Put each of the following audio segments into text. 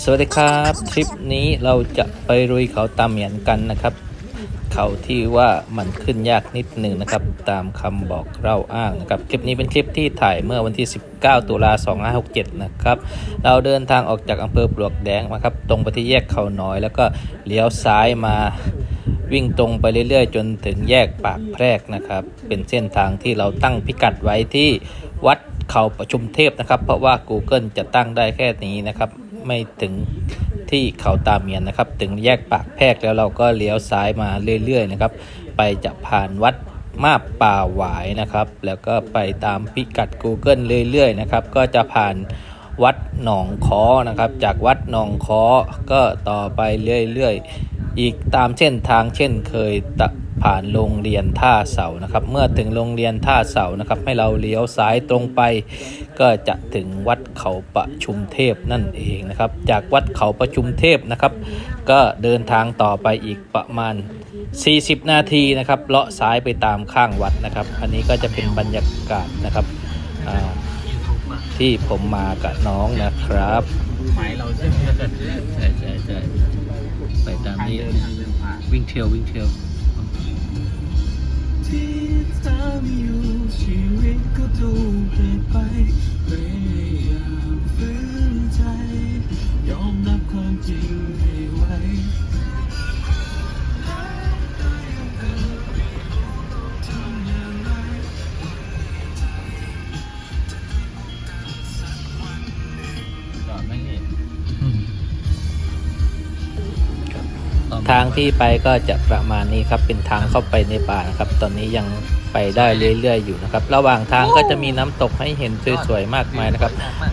สวัสดีครับทริปนี้เราจะไปรุยเขาตามเหมียนกันนะครับ เขาที่ว่ามันขึ้นยากนิดหนึ่งนะครับ ตามคำบอกเล่าอ้างนะครับ คลิปนี้เป็นคลิปที่ถ่ายเมื่อวันที่ 19 ตุลา2567 นะครับ เราเดินทางออกจากอำเภอปลวกแดงมาครับ ตรงไปที่แยกเขาน้อย แล้วก็เลี้ยวซ้ายมาวิ่งตรงไปเรื่อยๆ จนถึงแยกปากแพรกนะครับ เป็นเส้นทางที่เราตั้งพิกัดไว้ที่วัด เขาประชุมเทพนะครับ เพราะว่า Google จะตั้งได้แค่นี้นะครับ ไม่ถึงที่เขาตาเมียนนะครับ ถึงแยกปากแพรกแล้วเราก็เลี้ยวซ้ายมาเรื่อยๆนะครับ ไปจะผ่านวัดมาป่าหวายนะครับ แล้วก็ไปตามพิกัด Google เรื่อยๆนะครับ ก็จะผ่านวัดหนองคอนะครับ จากวัดหนองคอก็ต่อไปเรื่อยๆ อีกตามเส้นทางเช่นเคยต ผ่านโรงเรียนท่าเสานะครับ เมื่อถึงโรงเรียนท่าเสานะครับ ให้เราเลี้ยวซ้ายตรงไป ก็จะถึงวัดเขาประชุมเทพนั่นเองนะครับ จากวัดเขาประชุมเทพนะครับ ก็เดินทางต่อไปอีกประมาณ 40 นาทีนะครับเลาะซ้ายไปตามข้างวัดนะครับ อันนี้ก็จะเป็นบรรยากาศนะครับที่ผมมากับน้องนะครับหมายเราใช่ไหมใช่ใช่ใช่ไปตามนี้เดินทางเดินผ่านวิ่งเทลวิ่งเทล ที่ทำอยู่ชีวิตก็ดูเปลี่ยนไปพยายามฝืนใจ ยอมรับความจริงให้ไว้ ทางที่ไปก็จะประมาณนี้ครับเป็นทางเข้าไปในป่านะครับ ตอนนี้ยังไปได้เรื่อยๆอยู่นะครับ ระหว่างทางก็จะมีน้ำตกให้เห็นสวยๆมากมายนะครับ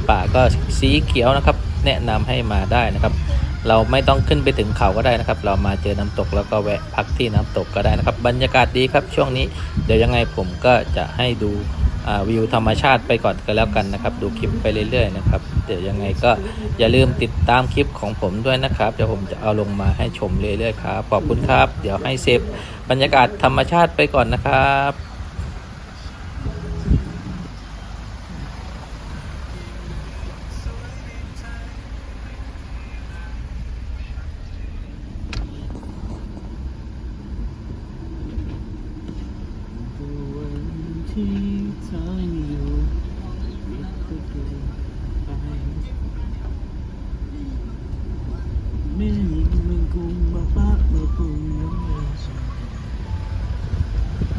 ป่าก็สีเขียวนะครับ แนะนำให้มาได้นะครับ เราไม่ต้องขึ้นไปถึงเขาก็ได้นะครับ เรามาเจอน้ำตกแล้วก็แวะพักที่น้ำตกก็ได้นะครับ บรรยากาศดีครับช่วงนี้เดี๋ยวยังไงผมก็จะให้ดูอ่าวิวธรรมชาติไปก่อนก็แล้วกันนะครับ ดูคลิปไปเรื่อยๆนะครับ เดี๋ยวยังไงก็อย่าลืมติดตามคลิปของผมด้วยนะครับเดี๋ยวผมจะเอาลงมาให้ชมเรื่อยๆครับขอบคุณครับ เดี๋ยวให้เซฟบรรยากาศธรรมชาติไปก่อนนะครับที่ทำอยู่ชีวิตก็ดู ไปแม่ยิงมันกุมมาปะมาปุ่มน้ำมัน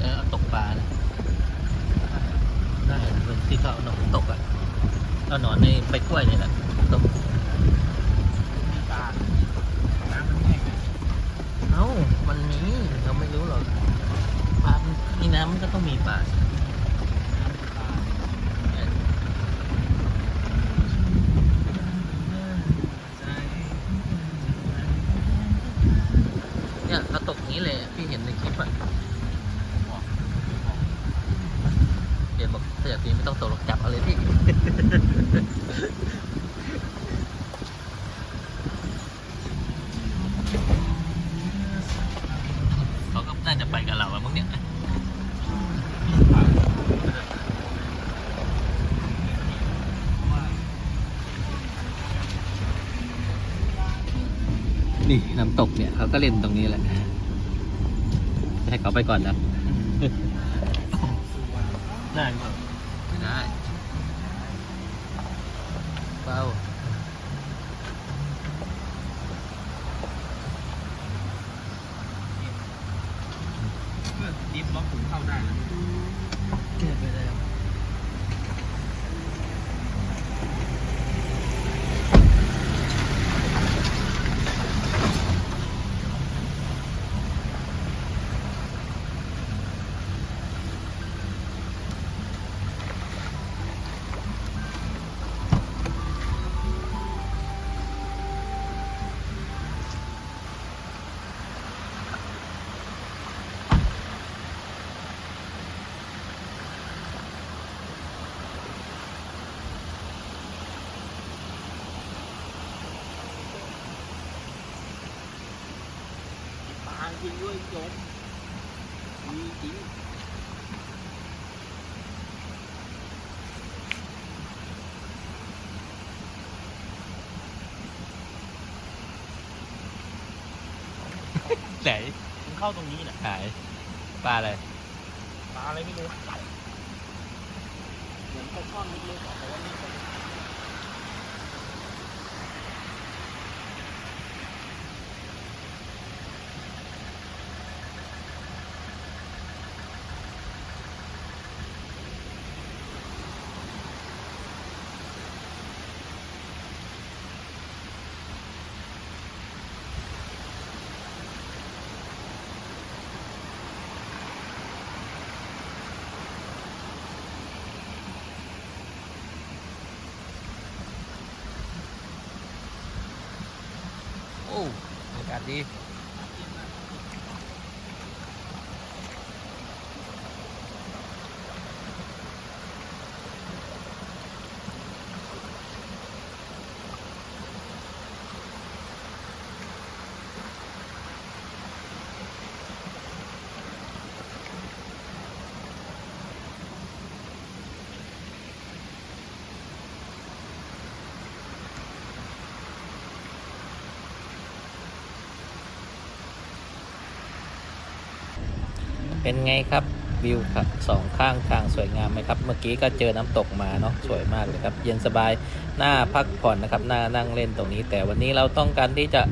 เออตกปลานะได้เป็นที่เขาเอาหนอนตกอะเอาหนอนในใบกล้วยนี่แหละตกตาน้ำมันแห้งเอ้ามันมีเราไม่รู้หรอกปลามีน้ำมันก็ต้องมีปลาเนี่ยเขาตกนี้เลยพี่เห็นในคลิปอะเดี๋ยวบอกถ้าอยากตีไม่ต้องตกหรอกจับเอาเลยพี่ เขาก็น่าจะไปกับเราอะมึงเนี่ย นี่น้ำตกเนี่ยเขาก็เล่นตรงนี้แหละให้เขาไปก่อนนะ ได้ไหมินด้วยจบมีจริงไหนมันเข้าตรงนี้นะไหนปลาอะไร ปลาอะไรไม่รู้เหมือนปลาช่อนเล็กๆแต่ว่านี่ โอ้อากาศดี เป็นไงครับวิวครับสองข้างทางสวยงามไหมครับ เมื่อกี้ก็เจอน้ำตกมาเนาะสวยมากเลยครับ เย็นสบายหน้าพักผ่อนนะครับหน้านั่งเล่นตรงนี้ แต่วันนี้เราต้องการที่จะ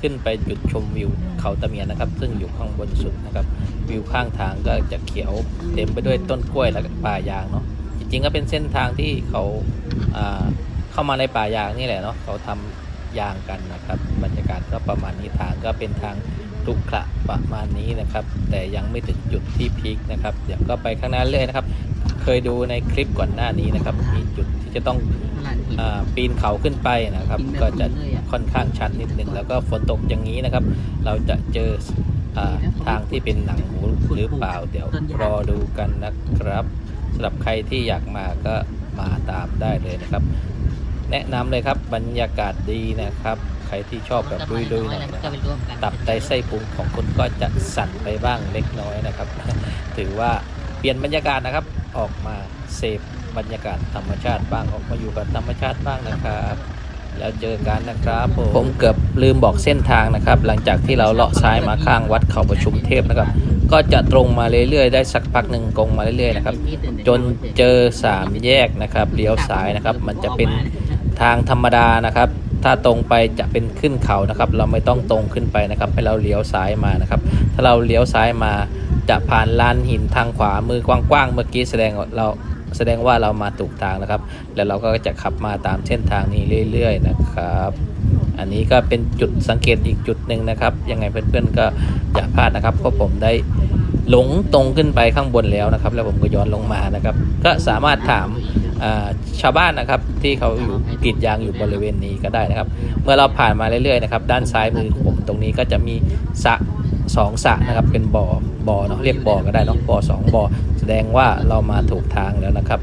ขึ้นไปจุดชมวิวเขาตะเมียนนะครับ ซึ่งอยู่ข้างบนสุดนะครับ วิวข้างทางก็จะเขียวเต็มไปด้วยต้นกล้วยและป่ายางเนาะจริงๆก็เป็นเส้นทางที่เขาอ่าเข้ามาในป่ายางนี่แหละเนาะเขาทำยางกันนะครับ บรรยากาศก็ประมาณนี้ทางก็เป็นทาง ลุกขระประมาณนี้นะครับ แต่ยังไม่ถึงจุดที่พีคนะครับเดี๋ยวก็ไปข้างหน้าเรื่อยนะครับ เคยดูในคลิปก่อนหน้านี้นะครับมีจุดที่จะต้องอาปีนเขาขึ้นไปนะครับ ก็จะค่อนข้างชันนิดนึงแล้วก็ฝนตกอย่างนี้นะครับ เราจะเจออาทางที่เป็นหนังหมูหรือเปล่า เดี๋ยวรอดูกันนะครับสำหรับใครที่อยากมาก็มาตามได้เลยนะครับ แนะนำเลยครับบรรยากาศดีนะครับใค รที่ชอบแบบดุยๆหน่อยนะครับตับไตไส้พุงของคุณก็จะสั่นไปบ้างเล็กน้อยนะครับ ถือว่าเปลี่ยนบรรยากาศนะครับ ออกมาเสพบรรยากาศธรรมชาติบ้างออกมาอยู่กับธรรมชาติบ้างนะครับแล้วเจอกันนะครับผมผมเกือบลืมบอกเส้นทางนะครับ หลังจากที่เราเลาะซ้ายมาข้างวัดเขาประชุมเทพนะครับ ก็จะตรงมาเรื่อยๆ ได้สักพักหนึ่งตรงมาเรื่อยๆนะครับ จนเจอสามแยกนะครับเลี้ยวซ้ายนะครับ มันจะเป็นทางธรรมดานะครับ ถ้าตรงไปจะเป็นขึ้นเขานะครับ เราไม่ต้องตรงขึ้นไปนะครับ ให้เราเลี้ยวซ้ายมานะครับ ถ้าเราเลี้ยวซ้ายมาจะผ่านลานหินทางขวามือกว้างๆเมื่อกี้แสดงว่าเราแสดงว่าเรามาถูกทางนะครับ แล้วเราก็จะขับมาตามเส้นทางนี้เรื่อย ๆ นะครับ อันนี้ก็เป็นจุดสังเกตอีกจุดหนึ่งนะครับ ยังไงเพื่อนๆก็อย่าพลาดนะครับ เพราะผมได้หลงตรงขึ้นไปข้างบนแล้วนะครับ แล้วผมก็ย้อนลงมานะครับ ก็สามารถถาม ชาวบ้านนะครับที่เขาอยู่กรีดยางอยู่บริเวณนี้ก็ได้นะครับ เมื่อเราผ่านมาเรื่อยๆนะครับด้านซ้ายมือของผมตรงนี้ก็จะมีสระสองสระนะครับเป็นบ่อบ่อเนาะเรียกบ่อก็ได้เนาะบ่อสองบ่อแสดงว่าเรามาถูกทางแล้วนะครับ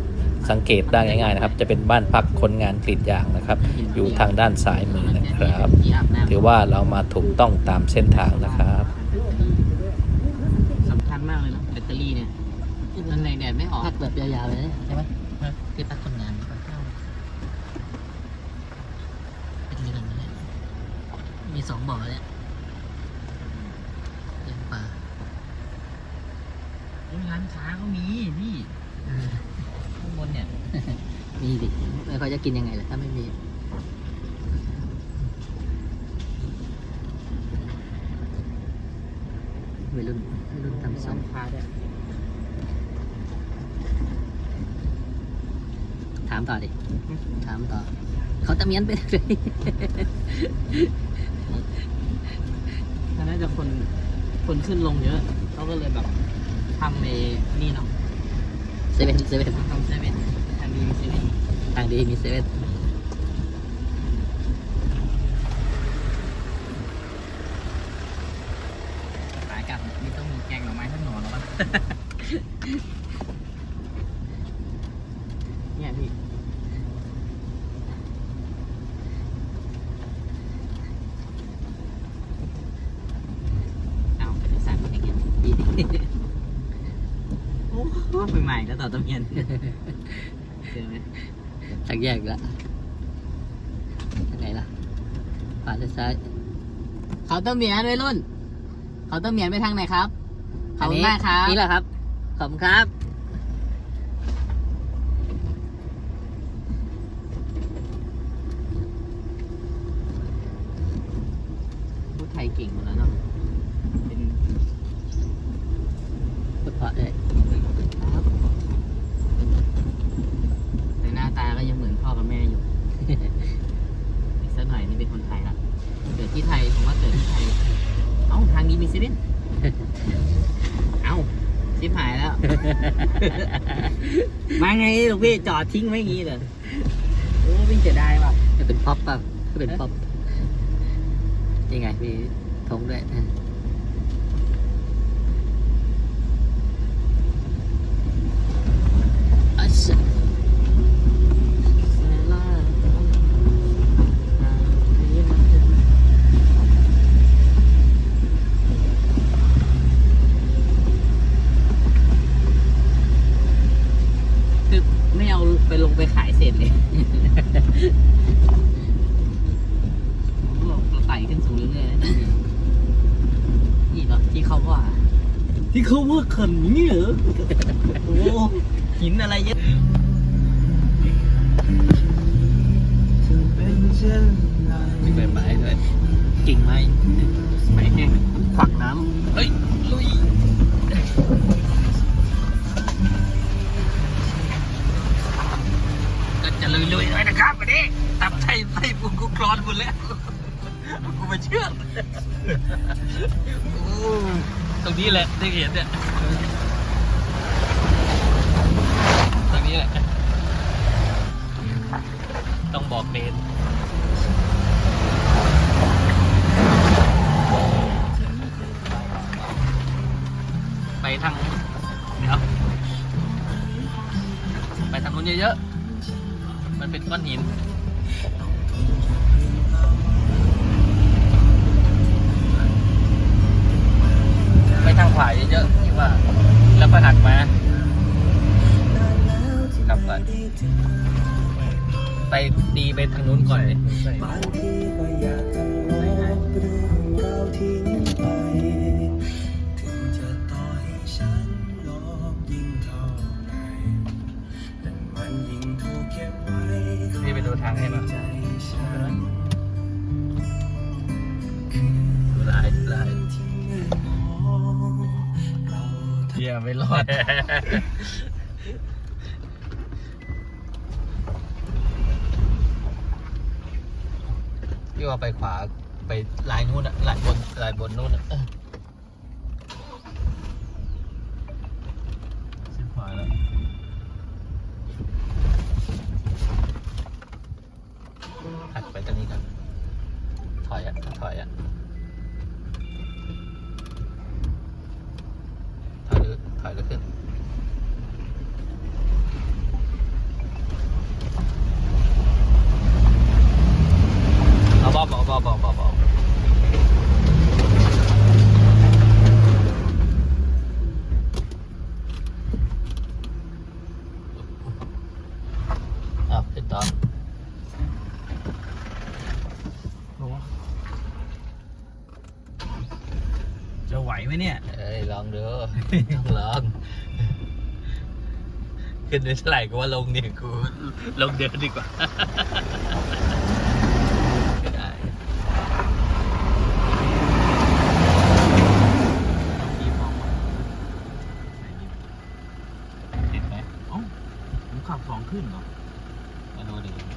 สังเกตได้ง่ายๆนะครับ จะเป็นบ้านพักคนงานกรีดยางนะครับ อยู่ทางด้านซ้ายมือนะครับ ถือว่าเรามาถูกต้องตามเส้นทางนะครับสำคัญมากเลยนะแบตเตอรี่เนี่ยมันในแดดไม่ออกพักแบบยาวๆเลยนะใช่ไหม ที่พักคนงานก็เข้าเป็นเรือนเลยมีสองบ่อเนี่ยเลี้ยงปลาร้านค้าก็มีพี่ข้างบนเนี่ย มีดิแล้วเขาจะกินยังไงล่ะถ้าไม่มีวัยรุ่นวัยรุ่นทำส้ร้ามนค้าด้วย ถามต่อดิ ถามต่อ เขาตะเมียนไปเลยน่าจะคน คนขึ้นลงเยอะ เขาก็เลยแบบทำในนี่เนาะเซเว่นเซเว่นทำเซเว่นทำดีเซเว่นทางดีมีเซเว่นสายกลับนี่ต้องมีแกงหน่อไม้ทั้งหน่อแล้วมั้ง เนี่ยพี่ เอาไปสั่งอะไรเงี้ย ดีดิ โอ้โหไปใหม่แล้วต่อตะเมียน เจอไหม ทางแยก ละทางไหนล่ะขวาหรือซ้ายเขาตะเมียนไว้รุ่น เขาน์เตอร์เมียนไปทางไหนครับ ขอบคุณอันนี้มากครับ นี่แหละครับ ขอบคุณครับ พูดไทยเก่งหมดแล้วเนาะเป็น พูดเพราะเลย ครับแต่หน้าตาก็ยังเหมือนพ่อกับแม่อยู่ อีกสักหน่อยนี่ เป็นคนไทยละเกิดที่ไทยผมว่าเกิดที่ไทย เอ้าทางนี้มีเซเว่นเอ้าชิบหายแล้ว มาไงลูกพี่จอดทิ้งไว้อย่างงี้เลยโอ้วิ่งเสียดายว่ะจะเป็นป๊อปป่ะก็เป็นป๊อปยังไงมีธงด้วยอะอัสสะ คือไม่เอาไปลงไปขายเสร็จเลย เราไต่ขึ้นสูงเรื่อยๆนะนี่เหรอที่เขาว่า ที่ เขาว่าขันนี้เหรอโอ้หินอะไรเยอะจะเป็นเช่นไรมีใบไม้ด้วยกิ่งไม้ไม้แห้งขวักน้ำเฮ้ยลุยก็จะลุยลุยๆเลยนะครับวันนี้ตับไส้ไส้ปุงกูกรอนหมดแล้วกูมาเชื่อมโอ้ตรงนี้แหละได้เห็นเนี่ย ทางเดี๋ยวไปทางนู้นเยอะๆ มันเป็นก้อนหิน ไปทางขวาเยอะๆที่ว่า แล้วก็หักมาครับก่อนไปตีไปทางนู้นก่อนเลย ไม่รอด พี่ว่าไปขวาไปลายนู้นอะลายบนลายบนนู้นอะชิบหายแล้วหักไปตรงนี้ก่อนถอยอะถอยอะถอยหรือถอยหรือขึ้น เอาเบาเบาเบาเบาเบาเบาอะขึ้นต่อ จะ ไหวไหมเนี่ย เอ้ยลองดูต้องลอง ขึ้นไม่เท่าไหร่ก็ว่าลงเนี่ยกูลงเดินดีกว่าไม่ได้พี่มองว่าเห็นไหมผมขับสองขึ้นเหรอมาดูดิเลย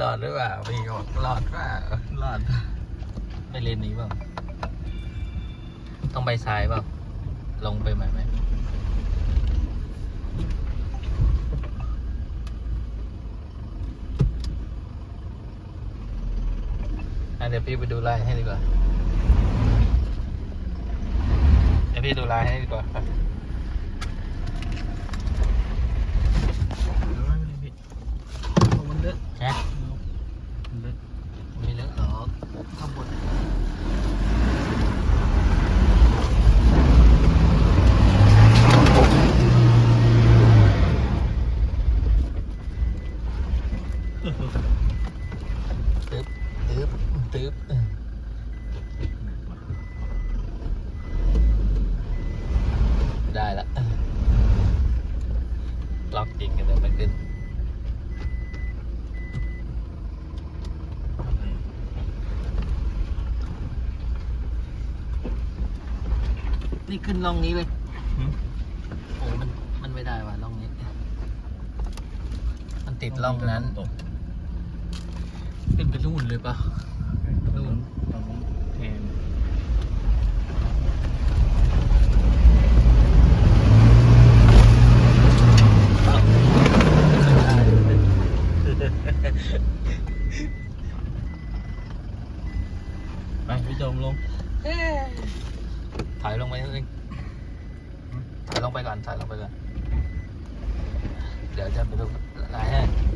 รอดหรือเปล่าพี่บอกรอดเปล่ารอดไปเลนนี้เปล่าต้องไปซ้ายเปล่าลงไปใหม่ไหมอะเดี๋ยวพี่ไปดูลายให้ดีกว่าเดี๋ยวพี่ดูลายให้ดีกว่าครับมันเยอะ นะ จริงกันเลยไม่ขึ้น นี่ ขึ้นล่องนี้เลยโอ้มันมันไม่ได้ว่ะล่องนี้ มันติดร่องนั้นขึ้นไปนู่นเลยปะนู่น แทน ไปพี่โจมลง ถ่ายลงไปนิดนึงถ่ายลงไปก่อน ถ่ายลงไปก่อน เดี๋ยวจะไปดูลายให้อะเบรก